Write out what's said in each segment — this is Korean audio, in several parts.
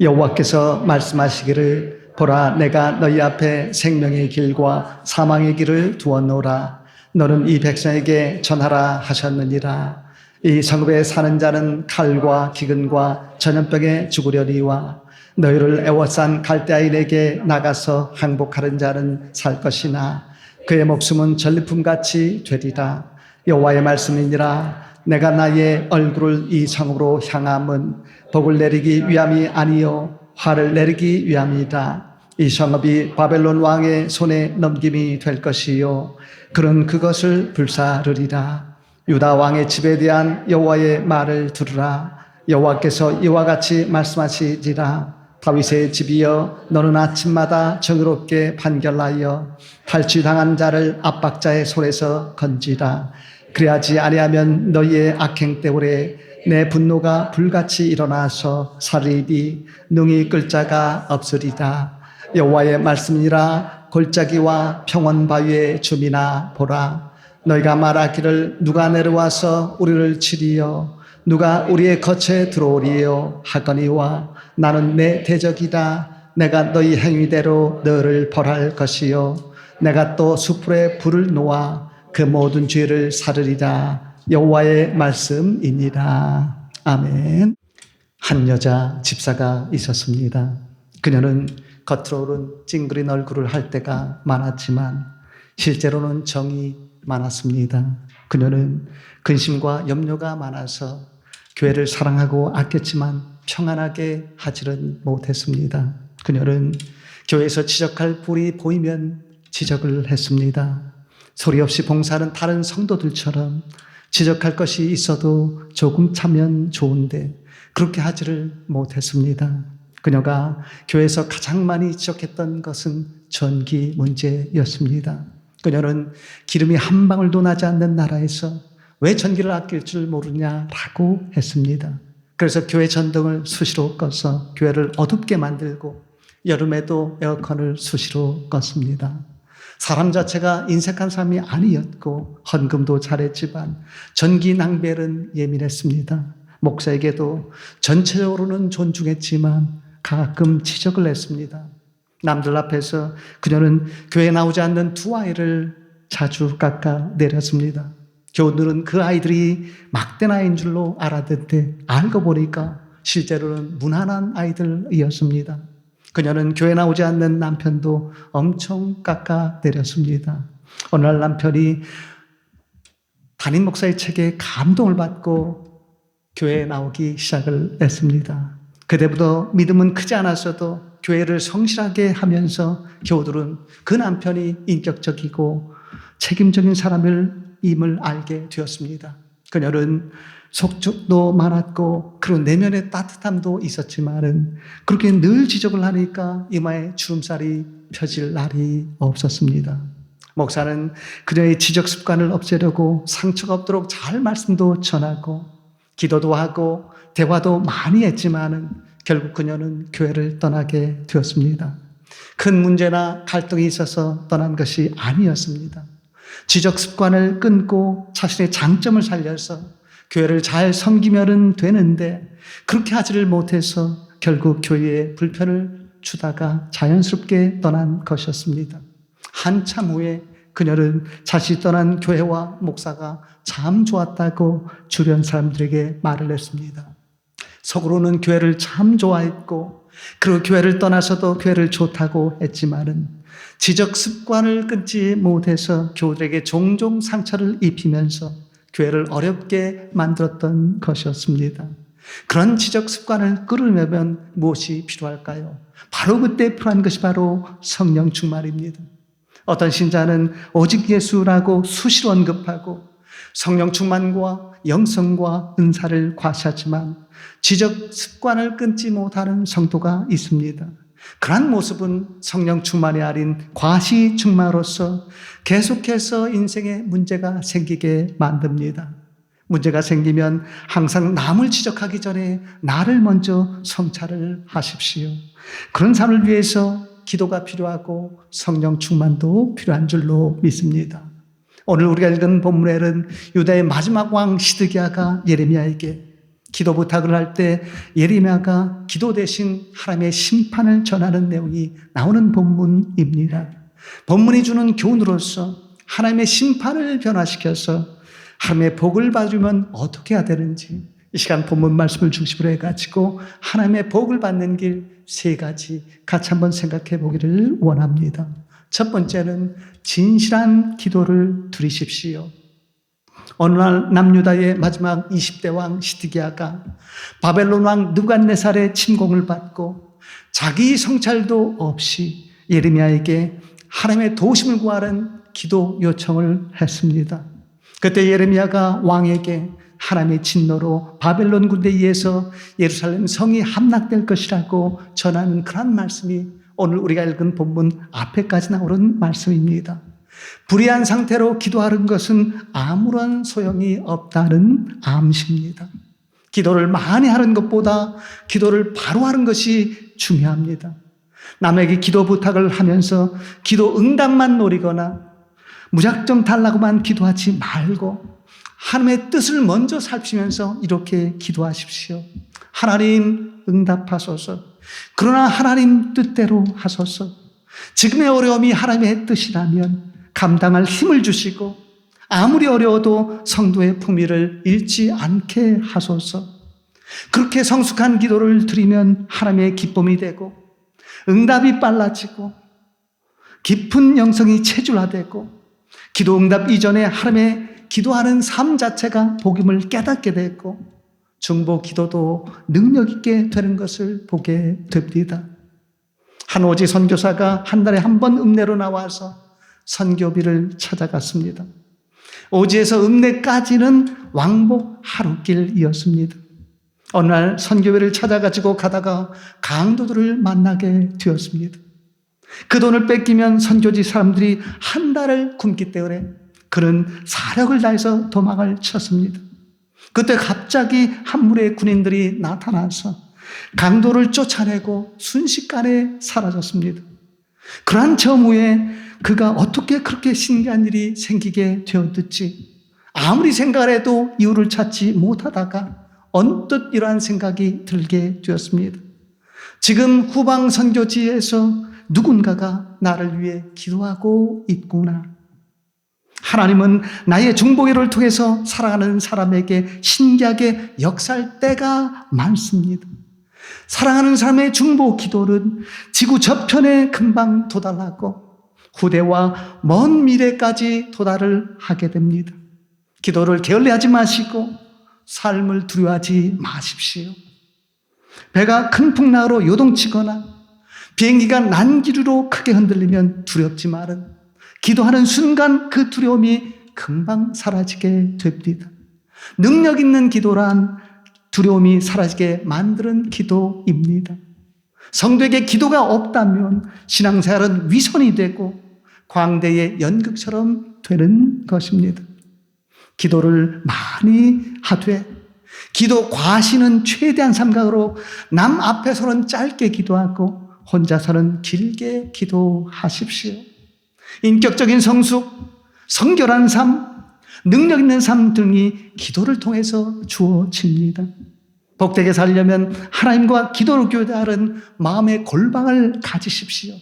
여호와께서 말씀하시기를 보라 내가 너희 앞에 생명의 길과 사망의 길을 두었노라. 너는 이 백성에게 전하라 하셨느니라. 이 성읍에 사는 자는 칼과 기근과 전염병에 죽으려니와 너희를 애워싼 갈대아인에게 나가서 항복하는 자는 살 것이나 그의 목숨은 전리품같이 되리라. 여호와의 말씀이니라 내가 나의 얼굴을 이 성으로 향함은 복을 내리기 위함이 아니요 화를 내리기 위함이다. 이 성읍이 바벨론 왕의 손에 넘김이 될 것이요 그런 그것을 불사르리라. 유다 왕의 집에 대한 여호와의 말을 들으라. 여호와께서 이와 같이 말씀하시리라. 다윗의 집이여 너는 아침마다 정의롭게 판결하여 탈취당한 자를 압박자의 손에서 건지라. 그래야지 아니하면 너희의 악행 때문에 내 분노가 불같이 일어나서 살리니 능히 끌 자가 없으리다. 여호와의 말씀이라 골짜기와 평원 바위의 주민아 보라. 너희가 말하기를 누가 내려와서 우리를 치리요 누가 우리의 거처에 들어오리요 하거니와 나는 내 대적이다. 내가 너희 행위대로 너를 벌할 것이요 내가 또 수풀에 불을 놓아 그 모든 죄를 사르리라. 여호와의 말씀이니라. 아멘. 한 여자 집사가 있었습니다. 그녀는 겉으로는 찡그린 얼굴을 할 때가 많았지만 실제로는 정이 많았습니다. 그녀는 근심과 염려가 많아서 교회를 사랑하고 아꼈지만 평안하게 하지는 못했습니다. 그녀는 교회에서 지적할 불이 보이면 지적을 했습니다. 소리 없이 봉사하는 다른 성도들처럼 지적할 것이 있어도 조금 차면 좋은데 그렇게 하지를 못했습니다. 그녀가 교회에서 가장 많이 지적했던 것은 전기 문제였습니다. 그녀는 기름이 한 방울도 나지 않는 나라에서 왜 전기를 아낄 줄 모르냐라고 했습니다. 그래서 교회 전등을 수시로 꺼서 교회를 어둡게 만들고 여름에도 에어컨을 수시로 껐습니다. 사람 자체가 인색한 사람이 아니었고 헌금도 잘했지만 전기 낭벨은 예민했습니다. 목사에게도 전체적으로는 존중했지만 가끔 지적을 했습니다. 남들 앞에서 그녀는 교회 나오지 않는 두 아이를 자주 깎아 내렸습니다. 교우들은 그 아이들이 막된 아이인 줄로 알았는데 알고 보니까 실제로는 무난한 아이들이었습니다. 그녀는 교회 나오지 않는 남편도 엄청 깎아 내렸습니다. 어느 날 남편이 담임 목사의 책에 감동을 받고 교회에 나오기 시작을 했습니다. 그때부터 믿음은 크지 않았어도 교회를 성실하게 하면서 교우들은 그 남편이 인격적이고 책임적인 사람을 임을 알게 되었습니다. 그녀는 속적도 많았고 그런 내면의 따뜻함도 있었지만은 그렇게 늘 지적을 하니까 이마에 주름살이 펴질 날이 없었습니다. 목사는 그녀의 지적 습관을 없애려고 상처가 없도록 잘 말씀도 전하고 기도도 하고 대화도 많이 했지만은 결국 그녀는 교회를 떠나게 되었습니다. 큰 문제나 갈등이 있어서 떠난 것이 아니었습니다. 지적 습관을 끊고 자신의 장점을 살려서 교회를 잘 섬기면은 되는데 그렇게 하지를 못해서 결국 교회에 불편을 주다가 자연스럽게 떠난 것이었습니다. 한참 후에 그녀는 자신이 떠난 교회와 목사가 참 좋았다고 주변 사람들에게 말을 했습니다. 속으로는 교회를 참 좋아했고, 그리고 교회를 떠나서도 교회를 좋다고 했지만은 지적 습관을 끊지 못해서 교우들에게 종종 상처를 입히면서 교회를 어렵게 만들었던 것이었습니다. 그런 지적 습관을 끊으려면 무엇이 필요할까요? 바로 그때 필요한 것이 바로 성령 충만입니다. 어떤 신자는 오직 예수라고 수시로 언급하고 성령 충만과 영성과 은사를 과시하지만 지적 습관을 끊지 못하는 성도가 있습니다. 그러한 모습은 성령 충만이 아닌 과시 충만으로서 계속해서 인생에 문제가 생기게 만듭니다. 문제가 생기면 항상 남을 지적하기 전에 나를 먼저 성찰을 하십시오. 그런 삶을 위해서 기도가 필요하고 성령 충만도 필요한 줄로 믿습니다. 오늘 우리가 읽은 본문에는 유다의 마지막 왕 시드기야가 예레미야에게 기도 부탁을 할 때 예레미야가 기도 대신 하나님의 심판을 전하는 내용이 나오는 본문입니다. 본문이 주는 교훈으로서 하나님의 심판을 변화시켜서 하나님의 복을 받으면 어떻게 해야 되는지 이 시간 본문 말씀을 중심으로 해가지고 하나님의 복을 받는 길 세 가지 같이 한번 생각해 보기를 원합니다. 첫 번째는 진실한 기도를 드리십시오. 어느 날 남유다의 마지막 20대 왕 시드기야가 바벨론 왕 누간네살의 침공을 받고 자기 성찰도 없이 예레미야에게 하나님의 도심을 구하는 기도 요청을 했습니다. 그때 예레미야가 왕에게 하나님의 진노로 바벨론 군대에 의해서 예루살렘 성이 함락될 것이라고 전하는 그런 말씀이 오늘 우리가 읽은 본문 앞에까지 나오는 말씀입니다. 불의한 상태로 기도하는 것은 아무런 소용이 없다는 암시입니다. 기도를 많이 하는 것보다 기도를 바로 하는 것이 중요합니다. 남에게 기도 부탁을 하면서 기도 응답만 노리거나 무작정 달라고만 기도하지 말고 하나님의 뜻을 먼저 살피면서 이렇게 기도하십시오. 하나님 응답하소서. 그러나 하나님 뜻대로 하소서. 지금의 어려움이 하나님의 뜻이라면 감당할 힘을 주시고 아무리 어려워도 성도의 품위를 잃지 않게 하소서. 그렇게 성숙한 기도를 드리면 하나님의 기쁨이 되고 응답이 빨라지고 깊은 영성이 체질화되고 기도 응답 이전에 하나님의 기도하는 삶 자체가 복음을 깨닫게 됐고 중보 기도도 능력 있게 되는 것을 보게 됩니다. 한오지 선교사가 한 달에 한 번 읍내로 나와서 선교비를 찾아갔습니다. 오지에서 읍내까지는 왕복 하루길이었습니다. 어느 날 선교회를 찾아가지고 가다가 강도들을 만나게 되었습니다. 그 돈을 뺏기면 선교지 사람들이 한 달을 굶기 때문에 그는 사력을 다해서 도망을 쳤습니다. 그때 갑자기 한 무리의 군인들이 나타나서 강도를 쫓아내고 순식간에 사라졌습니다. 그러한 점 후에 그가 어떻게 그렇게 신기한 일이 생기게 되었든지 아무리 생각을 해도 이유를 찾지 못하다가 언뜻 이러한 생각이 들게 되었습니다. 지금 후방 선교지에서 누군가가 나를 위해 기도하고 있구나. 하나님은 나의 중보기를 통해서 사랑하는 사람에게 신기하게 역사할 때가 많습니다. 사랑하는 사람의 중보 기도는 지구 저편에 금방 도달하고 후대와 먼 미래까지 도달을 하게 됩니다. 기도를 게을리하지 마시고 삶을 두려워하지 마십시오. 배가 큰 풍랑으로 요동치거나 비행기가 난기류로 크게 흔들리면 두렵지만은 기도하는 순간 그 두려움이 금방 사라지게 됩니다. 능력 있는 기도란 두려움이 사라지게 만드는 기도입니다. 성도에게 기도가 없다면 신앙생활은 위선이 되고 광대의 연극처럼 되는 것입니다. 기도를 많이 하되 기도 과시는 최대한 삼각으로 남 앞에서는 짧게 기도하고 혼자서는 길게 기도하십시오. 인격적인 성숙, 성결한 삶, 능력 있는 삶 등이 기도를 통해서 주어집니다. 복되게 살려면 하나님과 기도로 교제하는 마음의 골방을 가지십시오.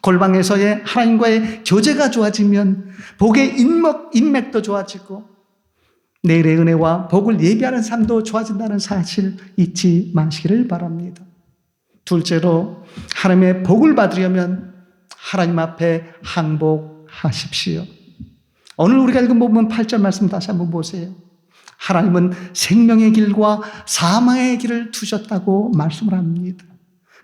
골방에서의 하나님과의 교제가 좋아지면 복의 인맥, 인맥도 좋아지고 내일의 은혜와 복을 예비하는 삶도 좋아진다는 사실 잊지 마시기를 바랍니다. 둘째로 하나님의 복을 받으려면 하나님 앞에 항복하십시오. 오늘 우리가 읽은 부분 8절 말씀 다시 한번 보세요. 하나님은 생명의 길과 사망의 길을 두셨다고 말씀을 합니다.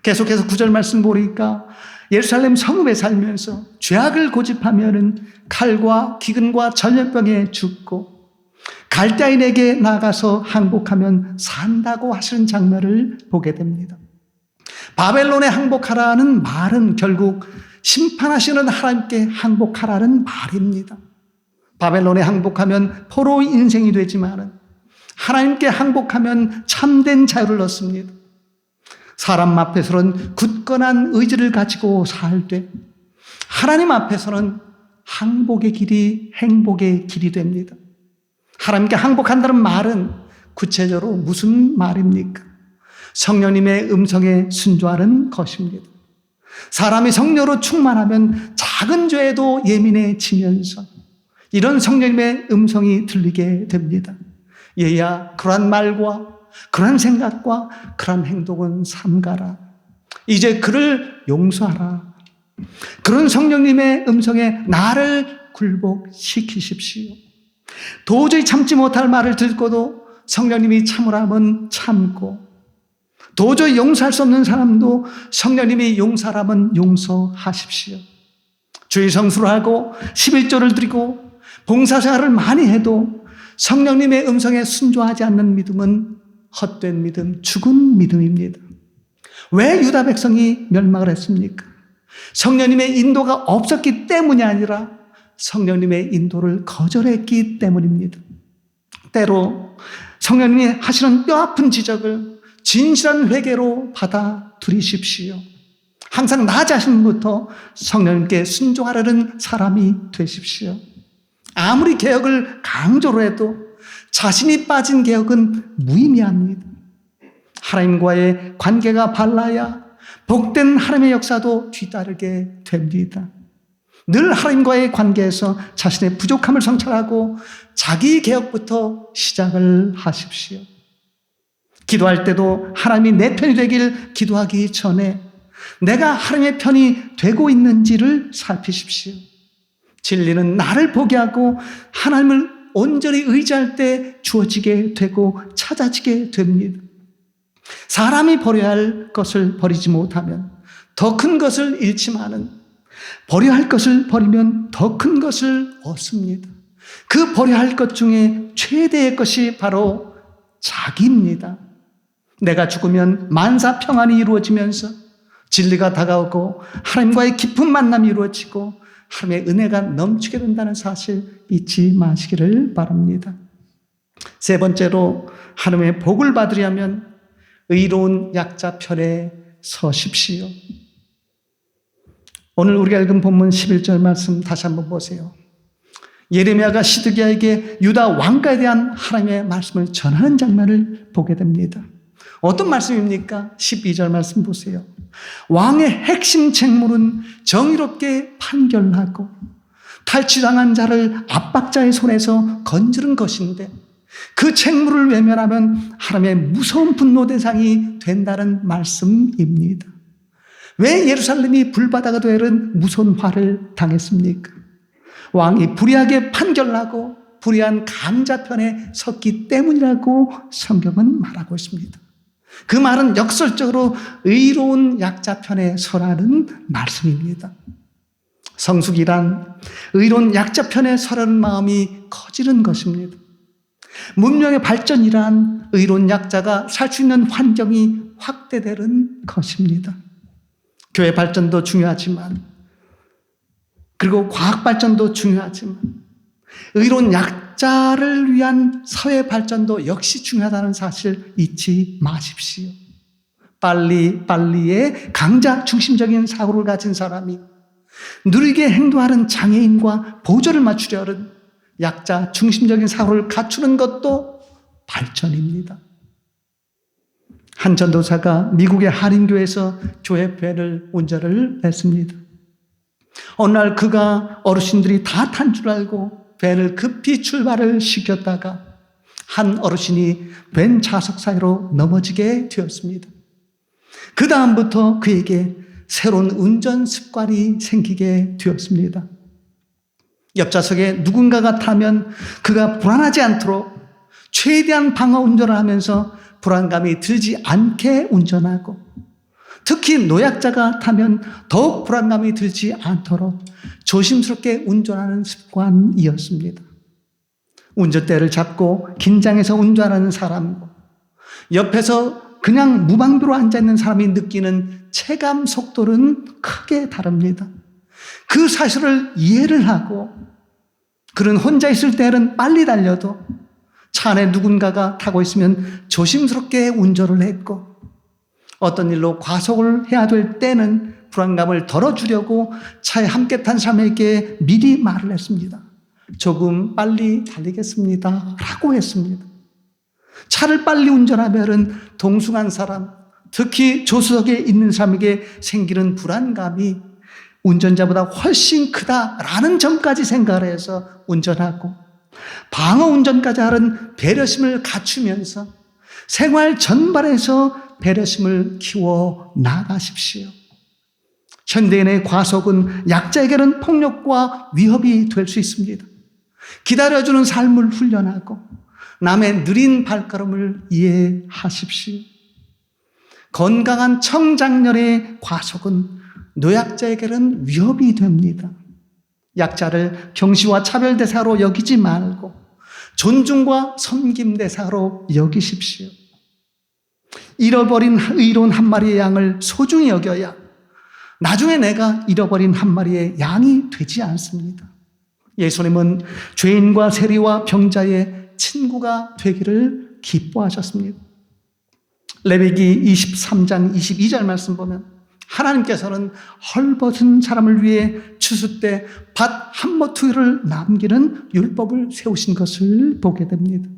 계속해서 9절 말씀 보니까 예루살렘 성읍에 살면서 죄악을 고집하면은 칼과 기근과 전염병에 죽고 갈대인에게 나가서 항복하면 산다고 하시는 장면을 보게 됩니다. 바벨론에 항복하라는 말은 결국 심판하시는 하나님께 항복하라는 말입니다. 바벨론에 항복하면 포로 인생이 되지만은 하나님께 항복하면 참된 자유를 얻습니다. 사람 앞에서는 굳건한 의지를 가지고 살되 하나님 앞에서는 항복의 길이 행복의 길이 됩니다. 하나님께 항복한다는 말은 구체적으로 무슨 말입니까? 성령님의 음성에 순조하는 것입니다. 사람이 성령으로 충만하면 작은 죄에도 예민해지면서 이런 성령님의 음성이 들리게 됩니다. 얘야, 그러한 말과 그러한 생각과 그러한 행동은 삼가라. 이제 그를 용서하라. 그런 성령님의 음성에 나를 굴복시키십시오. 도저히 참지 못할 말을 듣고도 성령님이 참으라면 참고 도저히 용서할 수 없는 사람도 성령님이 용서하라면 용서하십시오. 주의 성수를 하고 11조를 드리고 봉사생활을 많이 해도 성령님의 음성에 순조하지 않는 믿음은 헛된 믿음, 죽은 믿음입니다. 왜 유다 백성이 멸망을 했습니까? 성령님의 인도가 없었기 때문이 아니라 성령님의 인도를 거절했기 때문입니다. 때로 성령님이 하시는 뼈아픈 지적을 진실한 회개로 받아들이십시오. 항상 나 자신부터 성령님께 순종하려는 사람이 되십시오. 아무리 개혁을 강조로 해도 자신이 빠진 개혁은 무의미합니다. 하나님과의 관계가 발라야 복된 하나님의 역사도 뒤따르게 됩니다. 늘 하나님과의 관계에서 자신의 부족함을 성찰하고 자기 개혁부터 시작을 하십시오. 기도할 때도 하나님이 내 편이 되길 기도하기 전에 내가 하나님의 편이 되고 있는지를 살피십시오. 진리는 나를 보게 하고 하나님을 온전히 의지할 때 주어지게 되고 찾아지게 됩니다. 사람이 버려야 할 것을 버리지 못하면 더 큰 것을 잃지만은 버려야 할 것을 버리면 더 큰 것을 얻습니다. 그 버려야 할 것 중에 최대의 것이 바로 자기입니다. 내가 죽으면 만사 평안이 이루어지면서 진리가 다가오고 하나님과의 깊은 만남이 이루어지고 하나님의 은혜가 넘치게 된다는 사실 잊지 마시기를 바랍니다. 세 번째로 하나님의 복을 받으려면 의로운 약자 편에 서십시오. 오늘 우리가 읽은 본문 11절 말씀 다시 한번 보세요. 예레미야가 시드기야에게 유다 왕가에 대한 하나님의 말씀을 전하는 장면을 보게 됩니다. 어떤 말씀입니까? 12절 말씀 보세요. 왕의 핵심 책무는 정의롭게 판결하고 탈취당한 자를 압박자의 손에서 건지는 것인데 그 책무를 외면하면 하나님의 무서운 분노 대상이 된다는 말씀입니다. 왜 예루살렘이 불바다가 되는 무서운 화를 당했습니까? 왕이 불의하게 판결하고 불의한 감자편에 섰기 때문이라고 성경은 말하고 있습니다. 그 말은 역설적으로 의로운 약자 편에 서라는 말씀입니다. 성숙이란 의로운 약자 편에 서라는 마음이 커지는 것입니다. 문명의 발전이란 의로운 약자가 살 수 있는 환경이 확대되는 것입니다. 교회 발전도 중요하지만, 그리고 과학 발전도 중요하지만, 의로운 약자를 위한 사회 발전도 역시 중요하다는 사실 잊지 마십시오. 빨리, 빨리의 강자 중심적인 사고를 가진 사람이 느리게 행동하는 장애인과 보조를 맞추려는 약자 중심적인 사고를 갖추는 것도 발전입니다. 한 전도사가 미국의 한인교에서 교회 배를 운전을 했습니다. 어느 날 그가 어르신들이 다 탄 줄 알고 밴을 급히 출발을 시켰다가 한 어르신이 밴 좌석 사이로 넘어지게 되었습니다. 그 다음부터 그에게 새로운 운전 습관이 생기게 되었습니다. 옆좌석에 누군가가 타면 그가 불안하지 않도록 최대한 방어 운전을 하면서 불안감이 들지 않게 운전하고 특히 노약자가 타면 더욱 불안감이 들지 않도록 조심스럽게 운전하는 습관이었습니다. 운전대를 잡고 긴장해서 운전하는 사람과 옆에서 그냥 무방비로 앉아있는 사람이 느끼는 체감 속도는 크게 다릅니다. 그 사실을 이해를 하고 그런 혼자 있을 때는 빨리 달려도 차 안에 누군가가 타고 있으면 조심스럽게 운전을 했고 어떤 일로 과속을 해야 될 때는 불안감을 덜어주려고 차에 함께 탄 사람에게 미리 말을 했습니다. 조금 빨리 달리겠습니다. 라고 했습니다. 차를 빨리 운전하면은 동승한 사람, 특히 조수석에 있는 사람에게 생기는 불안감이 운전자보다 훨씬 크다라는 점까지 생각을 해서 운전하고 방어 운전까지 하는 배려심을 갖추면서 생활 전반에서 배려심을 키워 나가십시오. 현대인의 과속은 약자에게는 폭력과 위협이 될 수 있습니다. 기다려주는 삶을 훈련하고 남의 느린 발걸음을 이해하십시오. 건강한 청장년의 과속은 노약자에게는 위협이 됩니다. 약자를 경시와 차별 대사로 여기지 말고 존중과 섬김 대사로 여기십시오. 잃어버린 의로운 한 마리의 양을 소중히 여겨야 나중에 내가 잃어버린 한 마리의 양이 되지 않습니다. 예수님은 죄인과 세리와 병자의 친구가 되기를 기뻐하셨습니다. 레베기 23장 22절 말씀 보면 하나님께서는 헐벗은 사람을 위해 추수 때 밭 한 모투를 남기는 율법을 세우신 것을 보게 됩니다.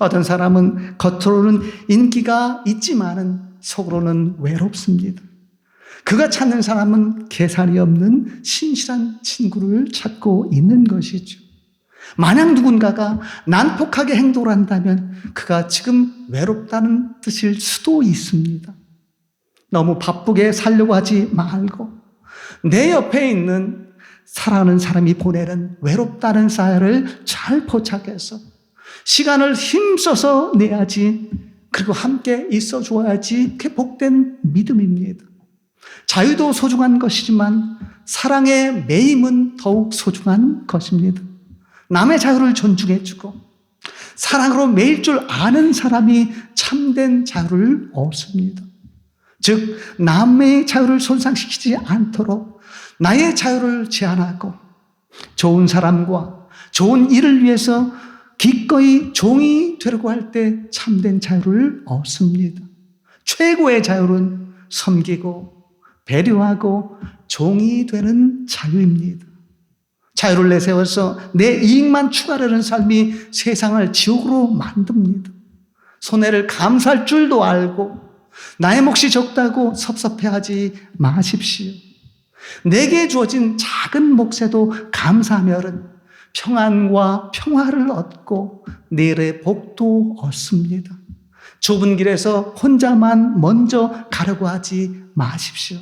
어떤 사람은 겉으로는 인기가 있지만은 속으로는 외롭습니다. 그가 찾는 사람은 계산이 없는 신실한 친구를 찾고 있는 것이죠. 만약 누군가가 난폭하게 행동을 한다면 그가 지금 외롭다는 뜻일 수도 있습니다. 너무 바쁘게 살려고 하지 말고 내 옆에 있는 사랑하는 사람이 보내는 외롭다는 사연을 잘 포착해서 시간을 힘써서 내야지 그리고 함께 있어 줘야지 그게 복된 믿음입니다. 자유도 소중한 것이지만 사랑의 매임은 더욱 소중한 것입니다. 남의 자유를 존중해주고 사랑으로 매일 줄 아는 사람이 참된 자유를 얻습니다. 즉, 남의 자유를 손상시키지 않도록 나의 자유를 제한하고 좋은 사람과 좋은 일을 위해서 기꺼이 종이 되려고 할 때 참된 자유를 얻습니다. 최고의 자유는 섬기고 배려하고 종이 되는 자유입니다. 자유를 내세워서 내 이익만 추가하려는 삶이 세상을 지옥으로 만듭니다. 손해를 감수할 줄도 알고 나의 몫이 적다고 섭섭해하지 마십시오. 내게 주어진 작은 몫에도 감사하면 평안과 평화를 얻고 내일의 복도 얻습니다. 좁은 길에서 혼자만 먼저 가려고 하지 마십시오.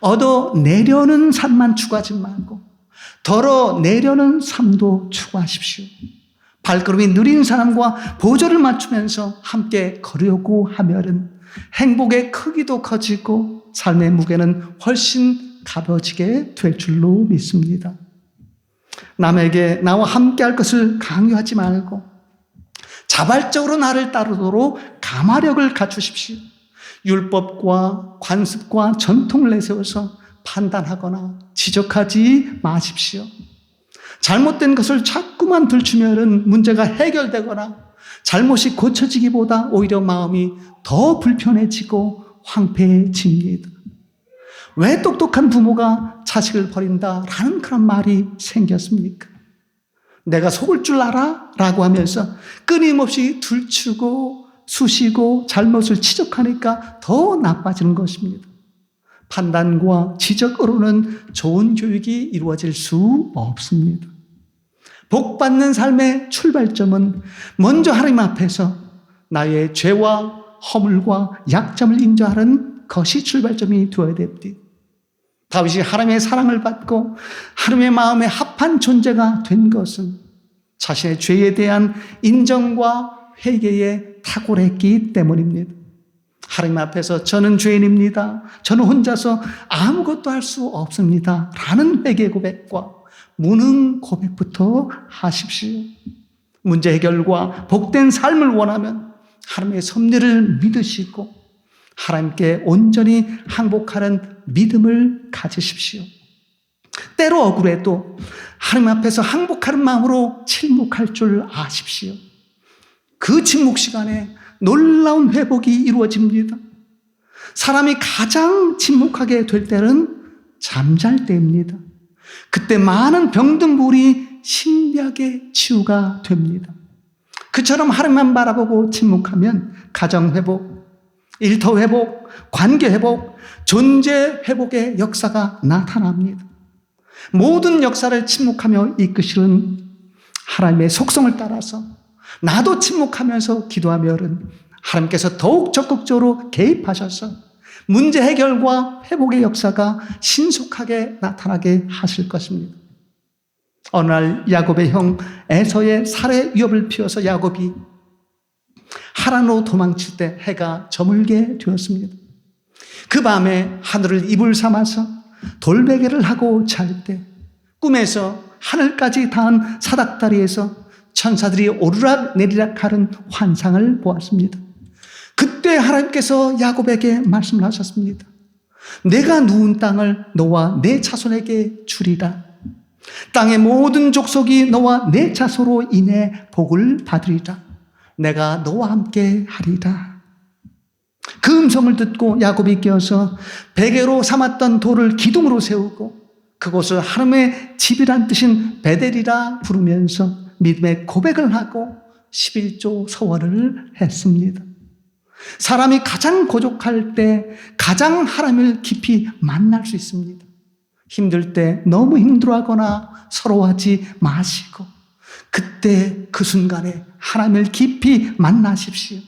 얻어 내려는 삶만 추구하지 말고 덜어 내려는 삶도 추구하십시오. 발걸음이 느린 사람과 보조를 맞추면서 함께 걸으려고 하면은 행복의 크기도 커지고 삶의 무게는 훨씬 가벼워지게 될 줄로 믿습니다. 남에게 나와 함께 할 것을 강요하지 말고 자발적으로 나를 따르도록 감화력을 갖추십시오. 율법과 관습과 전통을 내세워서 판단하거나 지적하지 마십시오. 잘못된 것을 자꾸만 들추면 문제가 해결되거나 잘못이 고쳐지기보다 오히려 마음이 더 불편해지고 황폐해집니다. 왜 똑똑한 부모가 자식을 버린다라는 그런 말이 생겼습니까? 내가 속을 줄 알아? 라고 하면서 끊임없이 들추고 수시고 잘못을 지적하니까 더 나빠지는 것입니다. 판단과 지적으로는 좋은 교육이 이루어질 수 없습니다. 복 받는 삶의 출발점은 먼저 하나님 앞에서 나의 죄와 허물과 약점을 인정하는 것이 출발점이 되어야 됩니다. 다윗이 하나님의 사랑을 받고 하나님의 마음에 합한 존재가 된 것은 자신의 죄에 대한 인정과 회개에 탁월했기 때문입니다. 하나님 앞에서 저는 죄인입니다. 저는 혼자서 아무것도 할 수 없습니다. 라는 회개 고백과 무능 고백부터 하십시오. 문제 해결과 복된 삶을 원하면 하나님의 섭리를 믿으시고 하나님께 온전히 항복하는 믿음을 가지십시오. 때로 억울해도 하나님 앞에서 항복하는 마음으로 침묵할 줄 아십시오. 그 침묵 시간에 놀라운 회복이 이루어집니다. 사람이 가장 침묵하게 될 때는 잠잘 때입니다. 그때 많은 병든 물이 신비하게 치유가 됩니다. 그처럼 하루만 바라보고 침묵하면 가정 회복, 일터 회복, 관계 회복, 존재 회복의 역사가 나타납니다. 모든 역사를 침묵하며 이끄시는 하나님의 속성을 따라서 나도 침묵하면서 기도하며는 하나님께서 더욱 적극적으로 개입하셔서 문제 해결과 회복의 역사가 신속하게 나타나게 하실 것입니다. 어느 날 야곱의 형 에서의 살해 위협을 피워서 야곱이 하란으로 도망칠 때 해가 저물게 되었습니다. 그 밤에 하늘을 이불 삼아서 돌베개를 하고 잘 때 꿈에서 하늘까지 닿은 사닥다리에서 천사들이 오르락 내리락 하는 환상을 보았습니다. 그때 하나님께서 야곱에게 말씀을 하셨습니다. 내가 누운 땅을 너와 내 자손에게 주리라. 땅의 모든 족속이 너와 내 자손으로 인해 복을 받으리라. 내가 너와 함께 하리라. 그 음성을 듣고 야곱이 깨어서 베개로 삼았던 돌을 기둥으로 세우고 그곳을 하나님의 집이란 뜻인 베델이라 부르면서 믿음의 고백을 하고 11조 서원을 했습니다. 사람이 가장 고족할 때 가장 하나님을 깊이 만날 수 있습니다. 힘들 때 너무 힘들어하거나 서러워하지 마시고 그때 그 순간에 하나님을 깊이 만나십시오.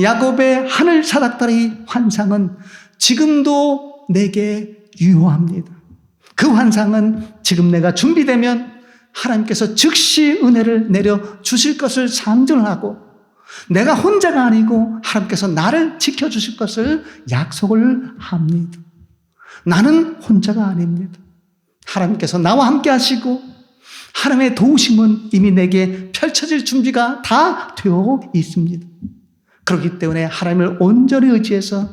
야곱의 하늘 사닥다리 환상은 지금도 내게 유효합니다. 그 환상은 지금 내가 준비되면 하나님께서 즉시 은혜를 내려 주실 것을 상정하고 내가 혼자가 아니고 하나님께서 나를 지켜주실 것을 약속을 합니다. 나는 혼자가 아닙니다. 하나님께서 나와 함께 하시고 하나님의 도우심은 이미 내게 펼쳐질 준비가 다 되어 있습니다. 그렇기 때문에 하나님을 온전히 의지해서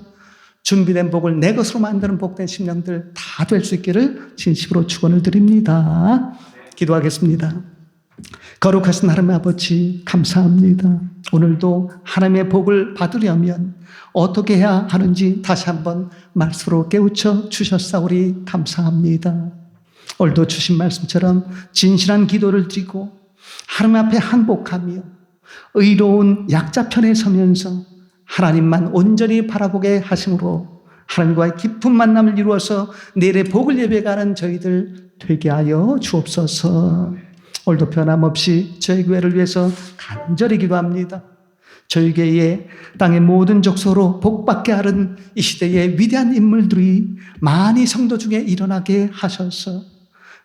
준비된 복을 내 것으로 만드는 복된 심령들 다 될 수 있기를 진심으로 축원을 드립니다. 기도하겠습니다. 거룩하신 하나님 아버지 감사합니다. 오늘도 하나님의 복을 받으려면 어떻게 해야 하는지 다시 한번 말씀으로 깨우쳐 주셨사오리 감사합니다. 오늘도 주신 말씀처럼 진실한 기도를 드리고 하나님 앞에 항복하며 의로운 약자 편에 서면서 하나님만 온전히 바라보게 하심으로 하나님과의 깊은 만남을 이루어서 내일의 복을 예배가는 저희들 되게 하여 주옵소서. 오늘도 변함없이 저희 교회를 위해서 간절히 기도합니다. 저희 교회의 땅의 모든 족소로 복받게 하는 이 시대의 위대한 인물들이 많이 성도 중에 일어나게 하셔서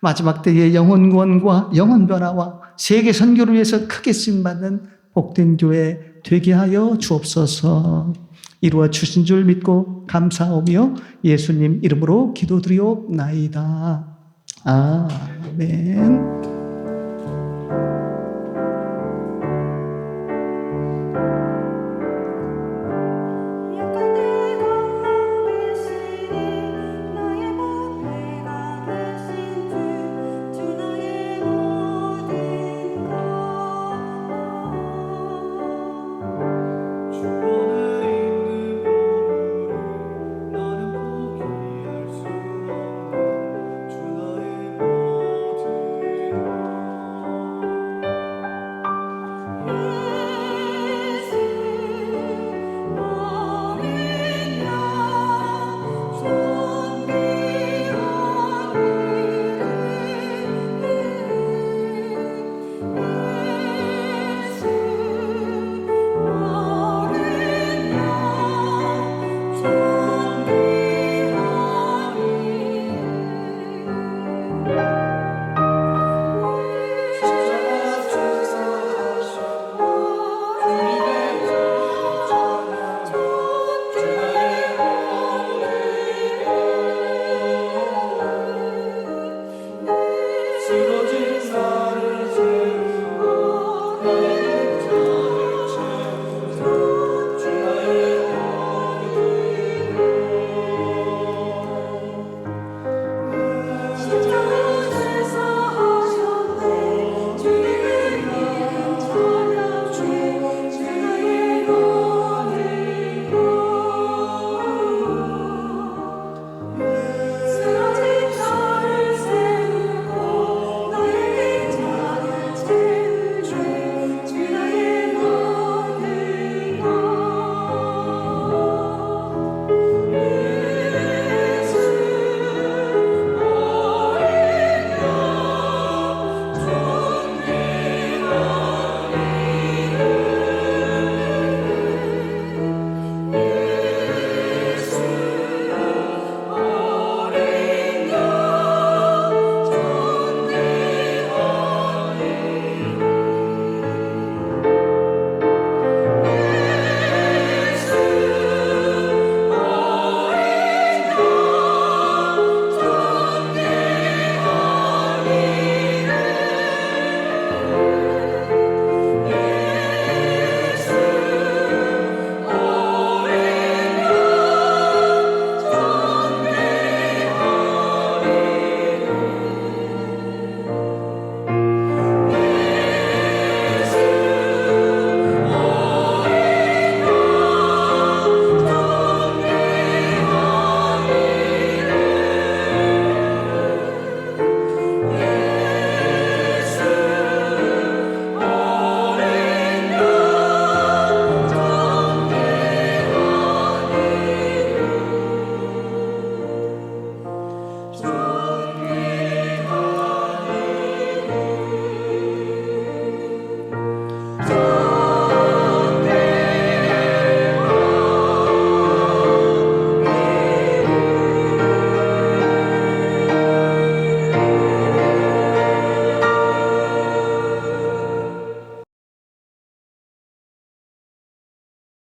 마지막 때의 영혼 구원과 영혼 변화와 세계 선교를 위해서 크게 쓰임받는 복된 교회 되게 하여 주옵소서 이루어 주신 줄 믿고 감사하며 예수님 이름으로 기도드리옵나이다. 아멘.